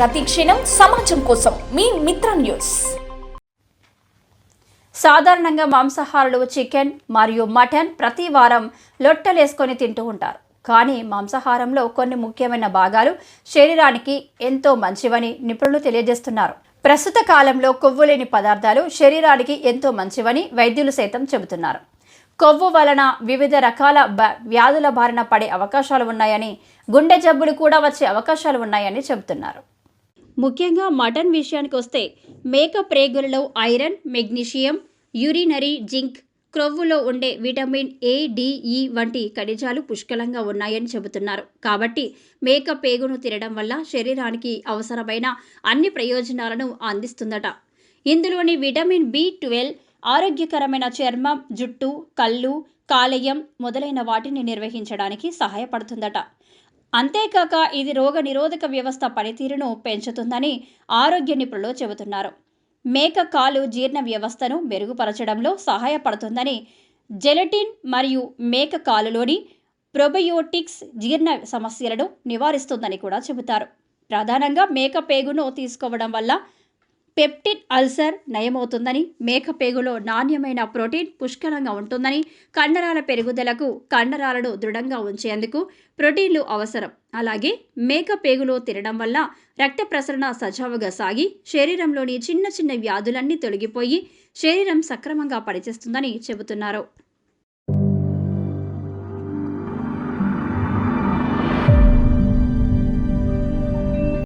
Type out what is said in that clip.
ప్రతిక్షణం సమాజం కోసం మీ మిత్ర న్యూస్. సాధారణంగా మాంసాహారులు చికెన్ మరియు మటన్ ప్రతి వారం లొట్టలేసుకొని తింటూ ఉంటారు. కానీ మాంసాహారంలో కొన్ని ముఖ్యమైన భాగాలు శరీరానికి ఎంతో మంచివని నిపుణులు తెలియజేస్తున్నారు. ప్రస్తుత కాలంలో కొవ్వు లేని పదార్థాలు శరీరానికి ఎంతో మంచివని వైద్యులు సైతం చెబుతున్నారు. కొవ్వు వలన వివిధ రకాల వ్యాధుల బారిన పడే అవకాశాలు ఉన్నాయని గుండె జబ్బులు కూడా వచ్చే అవకాశాలు ఉన్నాయని చెబుతున్నారు. ముఖ్యంగా మటన్ విషయానికి వస్తే మేక ప్రేగులలో ఐరన్ మెగ్నీషియం యూరినరీ జింక్ క్రొవ్వులో ఉండే విటమిన్ ఏ డిఈ వంటి ఖనిజాలు పుష్కలంగా ఉన్నాయని చెబుతున్నారు. కాబట్టి మేక పేగును తినడం వల్ల శరీరానికి అవసరమైన అన్ని ప్రయోజనాలను అందిస్తుందట. ఇందులోని విటమిన్ బి ట్వెల్వ్ ఆరోగ్యకరమైన చర్మం జుట్టు కళ్ళు కాలేయం మొదలైన వాటిని నిర్వహించడానికి సహాయపడుతుందట. అంతేకాక ఇది రోగ నిరోధక వ్యవస్థ పనితీరును పెంచుతుందని ఆరోగ్య నిపుణులు చెబుతున్నారు. మేక కాలు జీర్ణ వ్యవస్థను మెరుగుపరచడంలో సహాయపడుతుందని జెలటిన్ మరియు మేక కాలులోని ప్రొబయోటిక్స్ జీర్ణ సమస్యలను నివారిస్తుందని కూడా చెబుతారు. ప్రధానంగా మేక పేగును తీసుకోవడం వల్ల పెప్టిన్ అల్సర్ నయమవుతుందని మేక పేగులో నాణ్యమైన ప్రోటీన్ పుష్కలంగా ఉంటుందని కండరాల పెరుగుదలకు కండరాలను దృఢంగా ఉంచేందుకు ప్రోటీన్లు అవసరం. అలాగే మేక పేగులో తినడం వల్ల రక్త ప్రసరణ సజావుగా సాగి శరీరంలోని చిన్న చిన్న వ్యాధులన్నీ తొలగిపోయి శరీరం సక్రమంగా పనిచేస్తుందని చెబుతున్నారు.